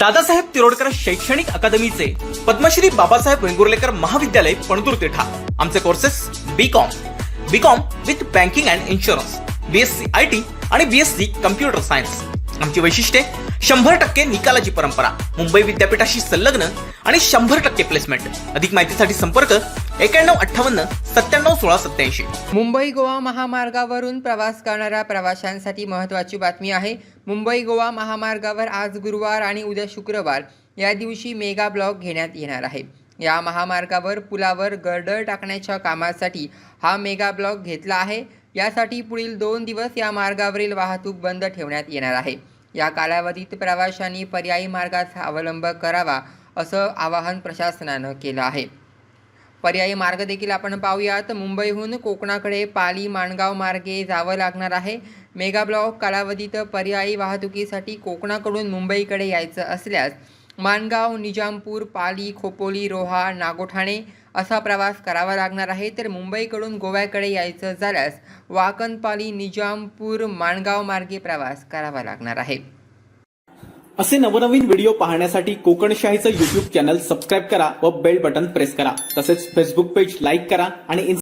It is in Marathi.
दादासाहेब तिरोडकर शैक्षणिक अकादमीचे पद्मश्री बाबासाहेब वेंगुर्लेकर महाविद्यालय पणदूर तिठा आमचे courses B com B com with banking and insurance BSc I T आणि बीएससी कम्प्युटर सायन्स आमची वैशिष्ट्ये शंभर टक्के निकालाची परंपरा मुंबई विद्यापीठाशी संलग्न आणि शंभर टक्के प्लेसमेंट अधिक माहितीसाठी संपर्क एक्याण्णव अठ्ठावन्न सत्त्याण्णव सोळा सत्याऐंशी मुंबई गोवा महामार्गावरून प्रवास करणाऱ्या प्रवाशांसाठी महत्त्वाची बातमी आहे. मुंबई गोवा महामार्गावर आज गुरुवार आणि उद्या शुक्रवार या दिवशी मेगा ब्लॉक घेण्यात येणार आहे. या महामार्गावर पुलावर गर्डर टाकण्याच्या कामासाठी हा मेगा ब्लॉक घेतला आहे. यासाठी पुढील दोन दिवस या मार्गावरील वाहतूक बंद ठेवण्यात येणार आहे. या कालावधीत प्रवाशांनी पर्यायी मार्गाचा अवलंब करावा असं आवाहन प्रशासनानं केलं आहे. पर्यायी मार्ग देखील आपण पाहूयात. मुंबईहून कोकणाकडे पाली माणगाव मार्गे जावं लागणार आहे. मेगा ब्लॉक कालावधीत पर्यायी वाहतुकीसाठी कोकणाकडून मुंबईकडे यायचं असल्यास माणगाव निजामपूर पाली खोपोली रोहा नागोठाणे असा प्रवास करावा लागणार आहे. तर मुंबईकडून गोव्याकडे यायचं झाल्यास वाकनपाली निजामपूर माणगाव मार्गे प्रवास करावा लागणार आहे. असे नवनवीन व्हिडिओ पाहण्यासाठी कोकणशाहीचं युट्यूब चॅनल सबस्क्राईब करा व बेल बटन प्रेस करा. तसेच फेसबुक पेज लाईक करा आणि